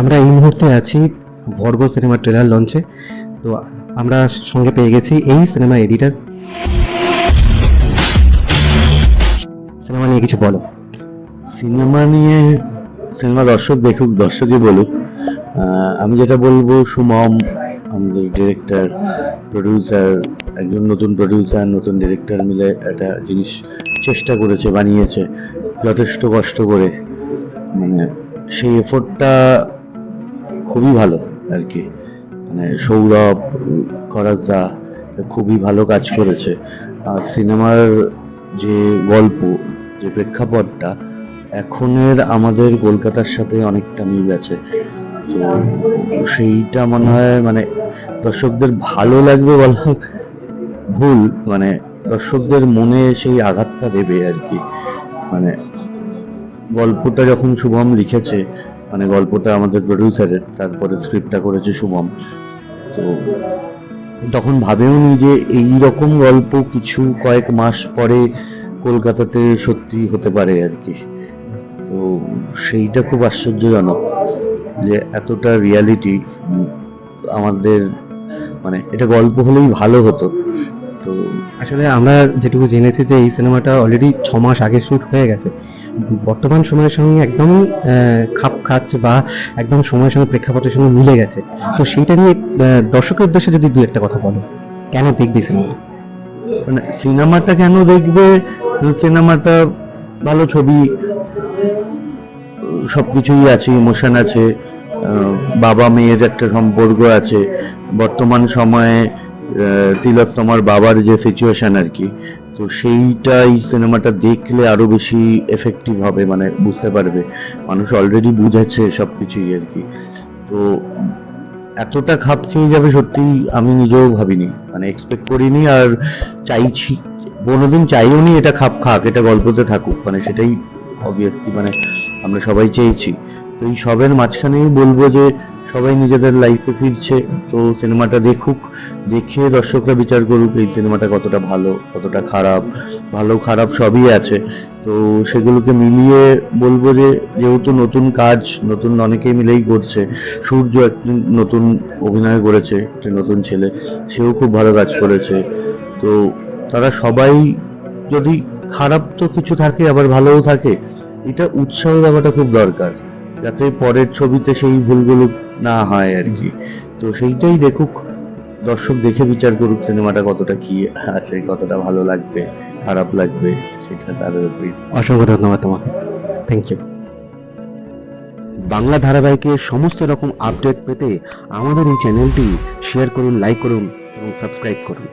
আমরা এই মুহূর্তে আছি ভর্গ সিনেমা ট্রেলার লঞ্চে। তো আমরা সঙ্গে পেয়ে গেছি এই সিনেমা এডিটর। সিনেমা নিয়ে কিছু বলো। সিনেমা নিয়ে, সিনেমা দর্শক দেখুক, দর্শকই বলুক আমি যেটা বলব, সুমম, আমাদের ডিরেক্টর প্রডিউসার একজন নতুন প্রডিউসার নতুন ডিরেক্টর মিলে একটা জিনিস চেষ্টা করেছে, বানিয়েছে, যথেষ্ট কষ্ট করে মানে সেই এফোর্টটা খুবই ভালো আর কি। মানে সৌরভ করাজা খুবই ভালো কাজ করেছে। আর সিনেমার যে গল্প, যে প্রেক্ষাপটটা, এখনের আমাদের কলকাতার সাথে অনেকটা মিল আছে। তো সেইটা মনে হয় মানে দর্শকদের ভালো লাগবে বলা ভুল মানে দর্শকদের মনে সেই আঘাতটা দেবে আর কি। মানে গল্পটা যখন শুভম লিখেছে মানে গল্পটা আমাদের প্রডিউসারের তারপরে স্ক্রিপ্টটা করেছে শুভম, তো তখন ভাবেওনি যে এই রকম গল্প কিছু কয়েক মাস পরে কলকাতাতে সত্যি হতে পারে আর কি। তো সেইটা খুব আশ্চর্যজনক যে এতটা রিয়ালিটি আমাদের মানে এটা গল্প হলেই ভালো হতো। তো আসলে আমরা যেটুকু জেনেছি যে এই সিনেমাটা অলরেডি ছ মাস আগে শ্যুট হয়ে গেছে। বর্তমান সময়ের সঙ্গে একদম আহ, খাপ খাচ্ছে বা একদম সময়ের সঙ্গে প্রেক্ষাপটের সঙ্গে মিলে গেছে। তো সেইটা নিয়ে দর্শকের উদ্দেশ্যে যদি দু একটা কথা বলো কেন দেখবি সিনেমা মানে সিনেমাটা কেন দেখবে? সিনেমাটা ভালো ছবি সবকিছুই আছে ইমোশন আছে বাবা মেয়ের একটা সম্পর্ক আছে। বর্তমান সময়ে তিলক তোমার বাবার যে সিচুয়েশন আর কি তো সেইটাই সিনেমাটা দেখলে আরও বেশি এফেক্টিভ হবে মানে বুঝতে পারবে। মানুষ অলরেডি বুঝেছে সবকিছুই আর কি। তো এতটা খাপ খেয়ে যাবে সত্যি আমি নিজেও ভাবিনি। মানে এক্সপেক্ট করিনি আর চাইছি। কোনোদিন চাইও নি এটা খাপ খাক, এটা গল্পতে থাকুক। মানে সেটাই অবভিয়াসলি মানে আমরা সবাই চেয়েছি। তো এই সবের মাঝখানেই বলব যে সবাই নিজেদের লাইফে ফিরছে, তো সিনেমাটা দেখুক, দেখে দর্শকরা বিচার করুক এই সিনেমাটা কতটা ভালো, কতটা খারাপ, ভালো, খারাপ সবই আছে। তো সেগুলোকে মিলিয়ে বলব যে, যেহেতু নতুন কাজ, নতুন অনেকেই মিলেই করছে, সূর্য একজন নতুন অভিনয় করেছে, একটা নতুন ছেলে, সেও খুব ভালো কাজ করেছে। তো তারা সবাই যদি খারাপ তো কিছু থাকে, আবার ভালোও থাকে, এটা উৎসাহ দেওয়াটা খুব দরকার, যাতে পরের ছবিতে সেই ভুলগুলো না হয় আর কি। তো সেইটাই দেখুক, দর্শক দেখে বিচার করুক সিনেমাটা কতটা কি আছে, কতটা ভালো লাগবে, খারাপ লাগবে, সেটা তাদের উপরই। অসংখ্য ধন্যবাদ তোমাকে। থ্যাংক ইউ বাংলা ধারাবাহিকের সমস্ত রকম আপডেট পেতে আমাদের এই চ্যানেলটি শেয়ার করুন লাইক করুন এবং সাবস্ক্রাইব করুন।